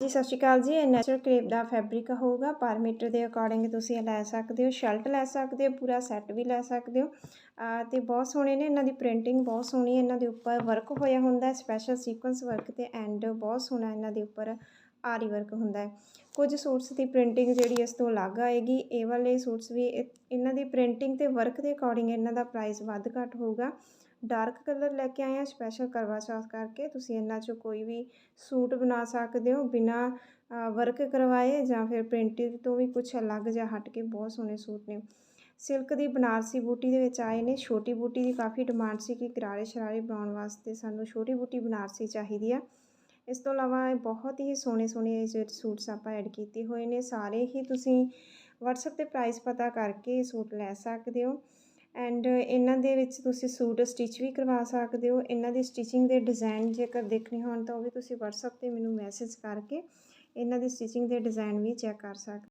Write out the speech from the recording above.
ਜੀ, ਸਤਿ ਸ਼੍ਰੀ ਅਕਾਲ ਜੀ। ਇਹ ਨੈਚੁਰਲ ਕਰੇਪ ਦਾ ਫੈਬਰਿਕ ਹੋਊਗਾ। ਪਰ ਮੀਟਰ ਦੇ ਅਕੋਰਡਿੰਗ ਤੁਸੀਂ ਇਹ ਲੈ ਸਕਦੇ ਹੋ, ਸ਼ਰਟ ਲੈ ਸਕਦੇ ਹੋ, ਪੂਰਾ ਸੈੱਟ ਵੀ ਲੈ ਸਕਦੇ ਹੋ। ਅਹ ਤੇ ਬਹੁਤ ਸੋਹਣੇ ਨੇ। ਇਹਨਾਂ ਦੀ ਪ੍ਰਿੰਟਿੰਗ ਬਹੁਤ ਸੋਹਣੀ ਹੈ। ਇਹਨਾਂ ਦੇ ਉੱਪਰ ਵਰਕ ਹੋਇਆ ਹੁੰਦਾ ਹੈ। ਸਪੈਸ਼ਲ ਸੀਕੁਐਂਸ ਵਰਕ ਤੇ ਐਂਡ ਬਹੁਤ ਸੋਹਣਾ ਇਹਨਾਂ ਦੇ ਉੱਪਰ ਆਰੀ ਵਰਕ ਹੁੰਦਾ ਹੈ। ਕੁਝ ਸੂਟਸ ਦੀ ਪ੍ਰਿੰਟਿੰਗ ਜਿਹੜੀ ਇਸ ਤੋਂ ਅਲੱਗ ਆਏਗੀ। ਇਹ ਵਾਲੇ ਸੂਟਸ ਵੀ ਇਹਨਾਂ ਦੀ ਪ੍ਰਿੰਟਿੰਗ ਤੇ ਵਰਕ ਦੇ ਅਕੋਰਡਿੰਗ ਇਹਨਾਂ ਦਾ ਪ੍ਰਾਈਸ ਵੱਧ ਘੱਟ ਹੋਊਗਾ। ਡਾਰਕ ਕਲਰ ਲੈ ਕੇ ਆਏ ਆ ਸਪੈਸ਼ਲ ਕਰਵਾ ਚੌਥ ਕਰਕੇ। ਤੁਸੀਂ ਇਹਨਾਂ 'ਚੋਂ ਕੋਈ ਵੀ ਸੂਟ ਬਣਾ ਸਕਦੇ ਹੋ ਬਿਨਾ ਵਰਕ ਕਰਵਾਏ ਜਾਂ ਫਿਰ ਪ੍ਰਿੰਟਿੰਗ ਤੋਂ ਵੀ ਕੁਝ ਅਲੱਗ ਜਿਹਾ ਹਟ ਕੇ ਬਹੁਤ ਸੋਹਣੇ ਸੂਟ ਨੇ। ਸਿਲਕ ਦੀ ਬਨਾਰਸੀ ਬੂਟੀ ਦੇ ਵਿੱਚ ਆਏ ਨੇ। ਛੋਟੀ ਬੂਟੀ ਦੀ ਕਾਫੀ ਡਿਮਾਂਡ ਸੀ ਕਿ ਗਰਾਰੇ ਸ਼ਰਾਰੇ ਬਣਾਉਣ ਵਾਸਤੇ ਸਾਨੂੰ ਛੋਟੀ ਬੂਟੀ ਬਨਾਰਸੀ ਚਾਹੀਦੀ ਆ। ਇਸ ਤੋਂ ਇਲਾਵਾ ਇਹ ਬਹੁਤ ਹੀ ਸੋਹਣੇ ਸੋਹਣੇ ਜਿਹੜੇ ਸੂਟਸ ਆਪਾਂ ਐਡ ਕੀਤੇ ਹੋਏ ਨੇ। ਸਾਰੇ ਹੀ ਤੁਸੀਂ WhatsApp ਤੇ ਪ੍ਰਾਈਸ ਪਤਾ ਕਰਕੇ ਸੂਟ ਲੈ ਸਕਦੇ ਹੋ। ਐਂਡ ਇਹਨਾਂ ਦੇ ਵਿੱਚ ਤੁਸੀਂ ਸੂਟ ਸਟਿਚ ਵੀ ਕਰਵਾ ਸਕਦੇ ਹੋ। ਇਹਨਾਂ ਦੀ ਸਟਿਚਿੰਗ ਦੇ ਡਿਜ਼ਾਈਨ ਜੇਕਰ ਦੇਖਣੇ ਹੋਣ ਤਾਂ ਉਹ ਵੀ ਤੁਸੀਂ WhatsApp ਤੇ ਮੈਨੂੰ ਮੈਸੇਜ ਕਰਕੇ ਇਹਨਾਂ ਦੀ ਸਟਿਚਿੰਗ ਦੇ ਡਿਜ਼ਾਈਨ ਵੀ ਚੈੱਕ ਕਰ ਸਕਦੇ